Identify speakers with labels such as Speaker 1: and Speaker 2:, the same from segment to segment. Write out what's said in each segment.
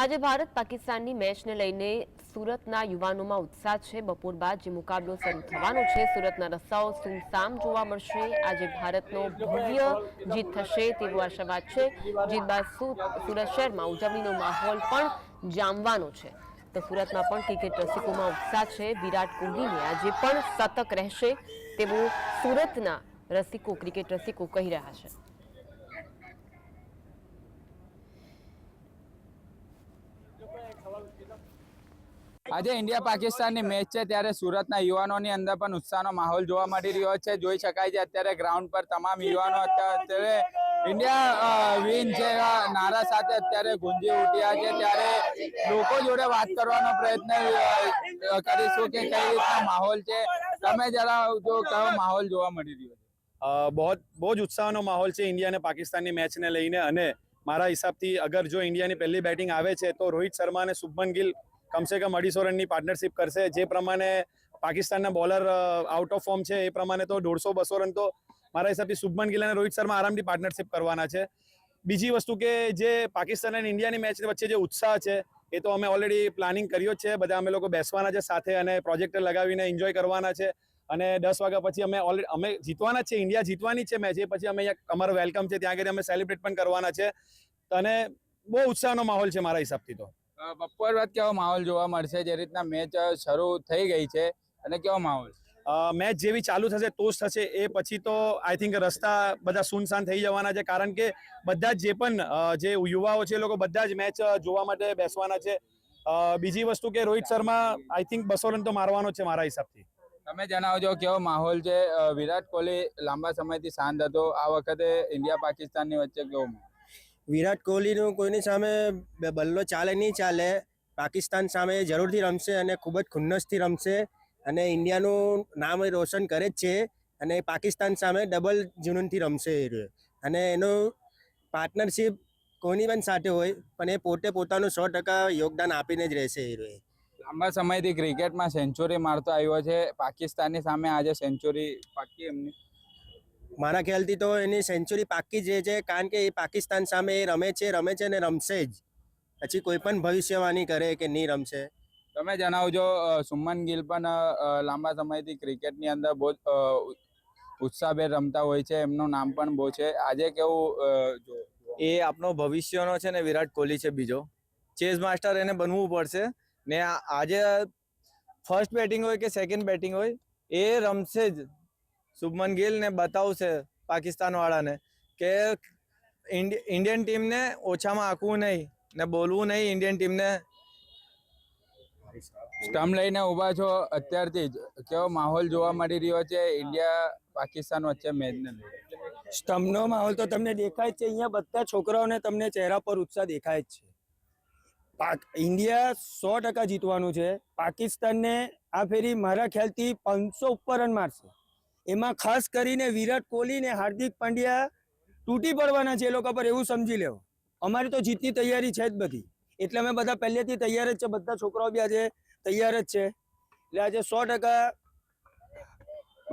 Speaker 1: આજે ભારત પાકિસ્તાનની મેચને લઈને સુરતના યુવાનોમાં ઉત્સાહ છે. બપોર બાદ જે મુકાબલો શરૂ થવાનો છે, સુરતના રસ્તાઓ સુમસામ જોવા મળશે. આજે ભારતનો ભવ્ય જીત થશે તેવો આશાવાદ છે. જીત બાદ સુરત શહેરમાં ઉજવણીનો માહોલ પણ જામવાનો છે. તો સુરતમાં પણ ક્રિકેટ રસિકોમાં ઉત્સાહ છે. વિરાટ કોહલીને આજે પણ શતક રહેશે તેવું સુરતના રસિકો, ક્રિકેટ રસિકો કહી રહ્યા છે.
Speaker 2: આજે ઇન્ડિયા પાકિસ્તાનની મેચ છે ત્યારે સુરતના યુવાનોની અંદર પણ ઉત્સાહનો માહોલ જોવા મળી રહ્યો છે. જોઈ શકાય છે અત્યારે ગ્રાઉન્ડ પર તમામ યુવાનો અત્યારે ઇન્ડિયા વિન છે નારા સાથે અત્યારે ગુંજી ઉઠ્યા છે. ત્યારે લોકો જોડે વાત કરવાનો પ્રયત્ન કરીશું કે કઈ રીતના માહોલ છે. તમે જણાવજો કયો માહોલ જોવા મળી રહ્યો છે?
Speaker 3: બહુ બહુ જ ઉત્સાહનો માહોલ છે ઇન્ડિયા અને પાકિસ્તાનની મેચને લઈને અને મારા હિસાબથી અગર જો ઇન્ડિયાની પહેલી બેટિંગ આવે છે, તો રોહિત શર્મા અને શુભમન ગિલ કમસે કમ અઢીસો રનની પાર્ટનરશિપ કરશે. જે પ્રમાણે પાકિસ્તાનના બોલર આઉટ ઓફ ફોર્મ છે, એ પ્રમાણે તો દોઢસો બસો રન તો મારા હિસાબથી શુભમન ગિલ અને રોહિત શર્મા આરામથી પાર્ટનરશિપ કરવાના છે. બીજી વસ્તુ કે જે પાકિસ્તાન અને ઇન્ડિયાની મેચ વચ્ચે જે ઉત્સાહ છે, એ તો અમે ઓલરેડી પ્લાનિંગ કર્યો જ છે. બધા અમે લોકો બેસવાના છે સાથે અને પ્રોજેક્ટર લગાવીને એન્જોય કરવાના છે. અને દસ વાગ્યા પછી અમે ઓલરેડી અમે જીતવાના જ છે ઇન્ડિયા જીતવાની છે મેચ એ પછી અમે અહીંયા અમારો વેલકમ છે ત્યાં આગળ અમે સેલિબ્રેટ પણ કરવાના છે. અને બહુ ઉત્સાહનો માહોલ છે મારા હિસાબથી તો.
Speaker 2: બપોર બાદ કેવો માહોલ જોવા મળશે? જે રીતના મેચ શરૂ થઈ ગઈ છે અને કેવો માહોલ?
Speaker 3: મેચ જેવી ચાલુ થશે તો જ થશે એ પછી તો આઈ થિંક રસ્તા બધા સુનસાન થઈ જવાના છે. કારણ કે બધા જ જે પણ જે યુવાઓ છે એ લોકો બધા જ મેચ જોવા માટે બેસવાના છે. બીજી વસ્તુ કે રોહિત શર્મા આઈ થિંક બસો રન તો મારવાનો છે મારા હિસાબથી.
Speaker 2: તમે જણાવજો કેવો માહોલ છે વિરાટ કોહલી લાંબા સમયથી શાંત હતો આ વખતે ઇન્ડિયા પાકિસ્તાનની વચ્ચે કેવો
Speaker 4: વિરાટ કોહલીનું કોઈની સામે બલ્લો ચાલે નહીં ચાલે, પાકિસ્તાન સામે જરૂરથી રમશે અને ખૂબ જ ખુન્નસથી રમશે અને ઇન્ડિયાનું નામ રોશન કરે જ છે અને પાકિસ્તાન સામે ડબલ જુનૂનથી રમશે એ. અને એનું પાર્ટનરશિપ કોની પણ સાથે હોય, પણ એ પોતે પોતાનું સો ટકા યોગદાન આપીને જ રહેશે એ.
Speaker 2: લાંબા સમયથી ક્રિકેટમાં સેન્ચુરી મારતો આવ્યો છે. પાકિસ્તાનની સામે આજે સેન્ચુરી પાકી એમની.
Speaker 4: મારા ખ્યાલથી તો એની સેન્ચુરી પાકી જ છે કારણ કે એ પાકિસ્તાન સામે એ રમે છે રમે છે ને રમશે જ. પછી કોઈ પણ ભવિષ્યવાણી કરે કે નહીં રમશે.
Speaker 2: તમે જણાવજો સુમન ગિલ પણ લાંબા સમયથી ક્રિકેટની અંદર બહુ ઉત્સાહભેર રમતા હોય છે. એમનું નામ પણ બહુ છે. આજે કેવું જો
Speaker 5: એ આપણો ભવિષ્યનો છે ને વિરાટ કોહલી છે બીજો. ચેસ માસ્ટર એને બનવું પડશે. ને આજે ફર્સ્ટ બેટિંગ હોય કે સેકન્ડ બેટિંગ હોય એ રમશે જ. શુભમન ગિલ ને બતાવશે પાકિસ્તાનવાળાને કે ઇન્ડિયન ટીમને ઓછામાં આંકવું નહીં ને બોલવું નહીં ઇન્ડિયન ટીમને.
Speaker 2: સ્ટમ્પ લઈને ઊભા છો અત્યારથી જ. કેવો માહોલ જોવા મળી રહ્યો છે? ઇન્ડિયા પાકિસ્તાન વચ્ચે મેચને
Speaker 6: સ્ટમ્પનો માહોલ તો તમને દેખાય જ છે. અહીંયા બધા છોકરાઓને તમને ચહેરા પર ઉત્સાહ દેખાય જ છે. ઇન્ડિયા સો ટકા જીતવાનું છે. પાકિસ્તાનને આ ફેરી મારા ખ્યાલથી પાંચસો ઉપર રન મારશે. એમાં ખાસ કરીને વિરાટ કોહલી ને હાર્દિક પાંડ્યા તૂટી પડવાના છે એ લોકો પર એવું સમજી લેવો. અમારી તો જીતની તૈયારી છે જ બધી. એટલે અમે બધા પહેલેથી તૈયાર જ છે. બધા છોકરાઓ બી આજે તૈયાર જ છે. એટલે આજે સો ટકા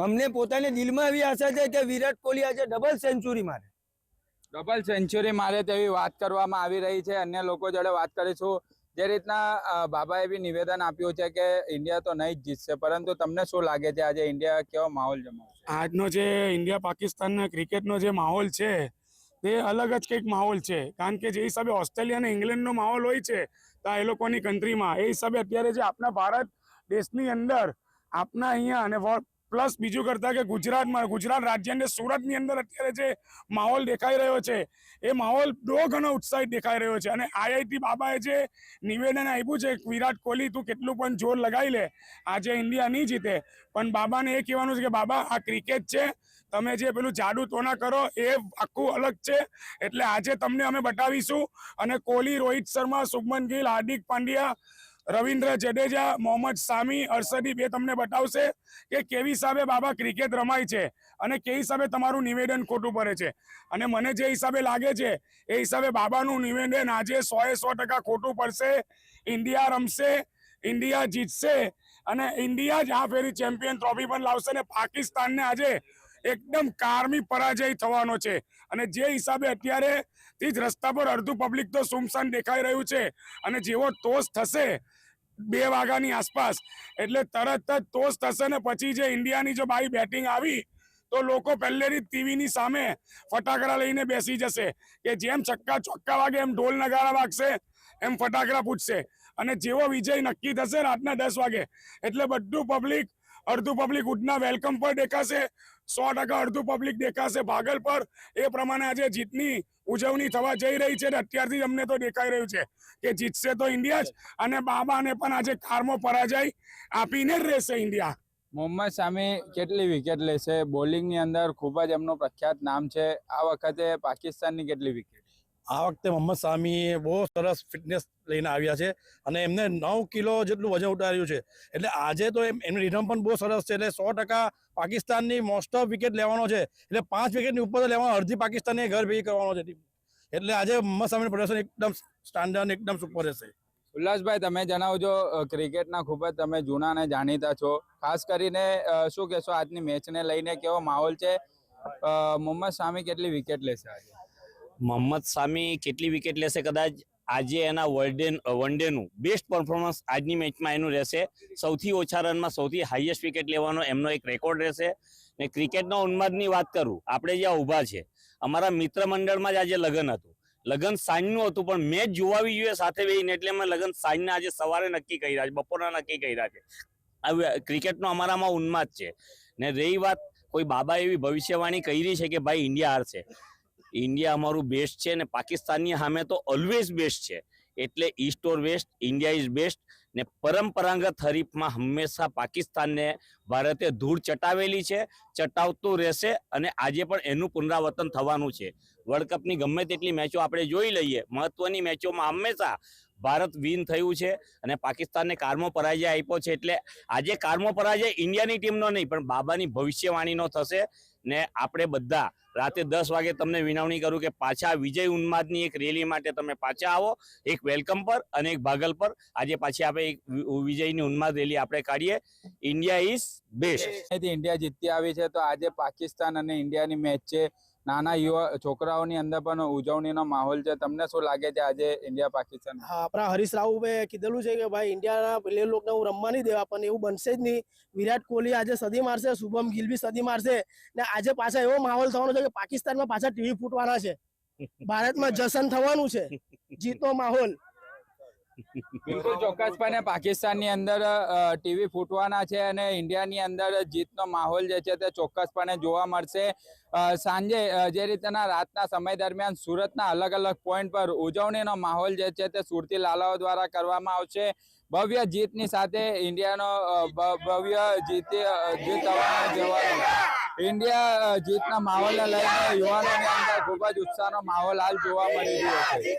Speaker 6: અમને પોતાને દિલમાં એવી આશા છે કે વિરાટ કોહલી આજે ડબલ સેન્ચુરી મારે.
Speaker 2: ડબલ સેન્ચુરી મારે તેવી વાત કરવામાં આવી રહી છે. અન્ય લોકો જોડે વાત કરીશું. જે રીતના બાબાએ બી નિવેદન આપ્યું છે કે ઇન્ડિયા તો નહીં જ જીતશે. પરંતુ તમને શું લાગે છે આજે ઇન્ડિયા કેવો માહોલ જમાવશે?
Speaker 7: આજનો જે ઇન્ડિયા પાકિસ્તાનના ક્રિકેટનો જે માહોલ છે તે અલગ જ કંઈક માહોલ છે. કારણ કે જે હિસાબે ઓસ્ટ્રેલિયા અને ઇંગ્લેન્ડનો માહોલ હોય છે, તો એ લોકોની કન્ટ્રીમાં એ હિસાબે અત્યારે જે આપણા ભારત દેશની અંદર, આપણા અહીંયા અને પ્લસ બીજું કરતા કે ગુજરાતમાં, ગુજરાત રાજ્ય અને સુરતની અંદર અત્યારે જે માહોલ દેખાઈ રહ્યો છે, એ માહોલ બહુ ઘણો ઉત્સાહિત દેખાઈ રહ્યો છે. અને આઈઆઈટી બાબાએ જે નિવેદન આપ્યું છે, વિરાટ કોહલી તું કેટલું પણ જોર લગાવી લે, આજે ઇન્ડિયા નહીં જીતે. પણ બાબાને એ કહેવાનું છે કે, બાબા, આ ક્રિકેટ છે, તમે જે પેલું જાડુ તોના કરો, એ આખું અલગ છે. એટલે આજે તમને અમે બતાવીશું. અને કોહલી, રોહિત શર્મા, શુભમન ગિલ, હાર્દિક પાંડ્યા રવિન્દ્ર જડેજા, મોહમ્મદ સામી, અરસદી બે તમને બતાવશે કે કેવી હિસાબે બાબા ક્રિકેટ રમાય છે અને કે હિસાબે તમારું નિવેદન ખોટું પડે છે. અને મને જે હિસાબે લાગે છે, એ હિસાબે બાબાનું નિવેદન આજે સો એ સો ટકા ખોટું પડશે. ઇન્ડિયા રમશે, ઇન્ડિયા જીતશે અને ઇન્ડિયા જ આ ફેરી ચેમ્પિયન ટ્રોફી પણ લાવશે અને પાકિસ્તાનને આજે એકદમ કારમી પરાજય થવાનો છે. અને જે હિસાબે અત્યારે થી જ રસ્તા પર અડધું પબ્લિક તો સુમસાન દેખાઈ રહ્યું છે અને જેવો ટોસ થશે બે વાગ્યાની આસપાસ. એટલે તરત જ ટોસ થશે ને પછી જે ઇન્ડિયાની જો બારી બેટિંગ આવી, તો લોકો પહેલેથી ટીવીની સામે ફટાકડા લઈને બેસી જશે. કે જેમ છક્કા ચોક્કા વાગે એમ ઢોલ નગારા વાગશે, એમ ફટાકડા પૂછશે અને જેવો વિજય નક્કી થશે રાતના દસ વાગે, એટલે બધું પબ્લિક અડધું પબ્લિક ઉડના વેલકમ પર દેખાશે. સો ટકા અડધું પબ્લિક દેખાશે ભાગલ પર. એ પ્રમાણે આજે જીતની ઉજવણી થવા જઈ રહી છે અત્યારથી જ અમને તો દેખાઈ રહ્યું છે કે જીતશે તો ઇન્ડિયા જ અને બાબાને પણ આજે કારમો પરાજય આપીને જ રહેશે ઇન્ડિયા.
Speaker 2: મોહમ્મદ શામી કેટલી વિકેટ લેશે? બોલિંગની અંદર ખૂબ જ એમનું પ્રખ્યાત નામ છે. આ વખતે પાકિસ્તાનની કેટલી વિકેટ
Speaker 8: આ વખતે મોહમ્મદ સામી બહુ સરસ ફિટનેસ લઈને આવ્યા છે અને એમને નવ કિલો જેટલું વજન ઉતાર્યું છે. એટલે આજે તો એમ એમની રિધમ પણ બહુ સરસ છે. એટલે સો ટકા પાકિસ્તાનની મોસ્ટ ઓફ વિકેટ લેવાનો છે. એટલે પાંચ વિકેટની ઉપર તો લેવાનો અડધી પાકિસ્તાનને ઘર ભેગી કરવાનો છે એટલે આજે મોહમ્મદ સામીનું પ્રદર્શન એકદમ સ્ટાન્ડર્ડ એકદમ સુપર રહેશે.
Speaker 2: ઉલ્લાસભાઈ તમે જણાવજો છો ક્રિકેટના ખૂબ જ તમે જૂના અને જાણીતા છો. ખાસ કરીને શું કહેશો આજની મેચને લઈને કેવો માહોલ છે? મોહમ્મદ શામી કેટલી વિકેટ લેશે આજે?
Speaker 9: મોહમ્મદ સામી કેટલી વિકેટ લેશે કદાચ? આજે એના વનડે વનડેનું બેસ્ટ પરફોર્મન્સ આજની મેચમાં એનું રહેશે. સૌથી ઓછા રનમાં સૌથી હાઈએસ્ટ વિકેટ લેવાનો એમનો એક રેકોર્ડ રહેશે. ને ક્રિકેટના ઉન્માદની વાત કરું, આપણે જ્યાં ઊભા છે, અમારા મિત્ર મંડળમાં જ આજે લગ્ન હતું. લગ્ન સાંજનું હતું, પણ મેચ જોવાવી જોઈએ, સાથે બેસીને એટલે અમે લગ્ન સાંજના આજે સવારે નક્કી કર્યા છે, બપોરના નક્કી કર્યા છે. હવે ક્રિકેટનો અમારામાં ઉન્માદ છે. ને રહી વાત, કોઈ બાબા એવી ભવિષ્યવાણી કરી છે કે ભાઈ ઇન્ડિયા હારશે. ઇન્ડિયા અમારું બેસ્ટ છે ને પાકિસ્તાનની સામે તો ઓલવેઝ બેસ્ટ છે. એટલે east or west India is best ને પરંપરાગત હરીફમાં હંમેશા પાકિસ્તાનને ભારતે ધૂળ ચટાવેલી છે, ચટાવતું રહેશે અને આજે પણ એનું પુનરાવર્તન થવાનું છે. વર્લ્ડ કપની ગમે તેટલી મેચો આપણે જોઈ લઈએ, મહત્વની મેચોમાં હંમેશા ભારત વિન થયું છે અને પાકિસ્તાનને કારમો પરાજય આપ્યો છે એટલે આજે કારમો પરાજય ઇન્ડિયાની ટીમનો નહીં, પણ બાબાની ભવિષ્યવાણીનો થશે ને આપણે બધા રાતે દસ વાગે તમને વિનવણી કરું કે પાછા વિજય ઉન્માદની એક રેલી માટે તમે પાછા આવો, એક વેલકમ પર અને એક ભાગલ પર. આજે પાછી આપણે એક વિજયની ઉન્માદ રેલી આપણે કાઢીએ. India is best.
Speaker 2: ઇન્ડિયા જીતતી આવી છે, તો આજે પાકિસ્તાન અને ઇન્ડિયાની મેચ છે. નાના યુવા છોકરાઓની અંદર પણ ઉજવણીનો માહોલ છે. તમને શું લાગે છે આજે ઇન્ડિયા પાકિસ્તાન
Speaker 10: આપણા હરીશ રાવભાઈ કીધેલું છે કે ભાઈ ઇન્ડિયાના પ્લેયર લોકોને હું રમવા નહીં દેવા, પણ એવું બનશે જ નહીં. વિરાટ કોહલી આજે સદી મારશે, શુભમ ગિલ બી સદી મારશે. ને આજે પાછા એવો માહોલ થવાનો છે કે પાકિસ્તાનમાં પાછા ટીવી ફૂટવાના છે. ભારતમાં જશન થવાનું છે. જીતનો માહોલ.
Speaker 2: બિલકુલ ચોક્કસપણે પાકિસ્તાનની અંદર ટીવી ફૂટવાના છે અને ઇન્ડિયાની અંદર જીતનો માહોલ જે છે તે ચોક્કસપણે જોવા મળશે. સાંજે જે રીતના રાતના સમય દરમિયાન સુરતના અલગ અલગ પોઈન્ટ પર ઉજવણીનો માહોલ જે છે તે સુરતી લાલાઓ દ્વારા કરવામાં આવશે. ભવ્ય જીતની સાથે ઇન્ડિયાનો ભવ્ય જીત જીત ઇન્ડિયા જીતના માહોલને લઈને યુવાનોની અંદર ખૂબ જ ઉત્સાહનો માહોલ હાલ જોવા મળી રહ્યો છે.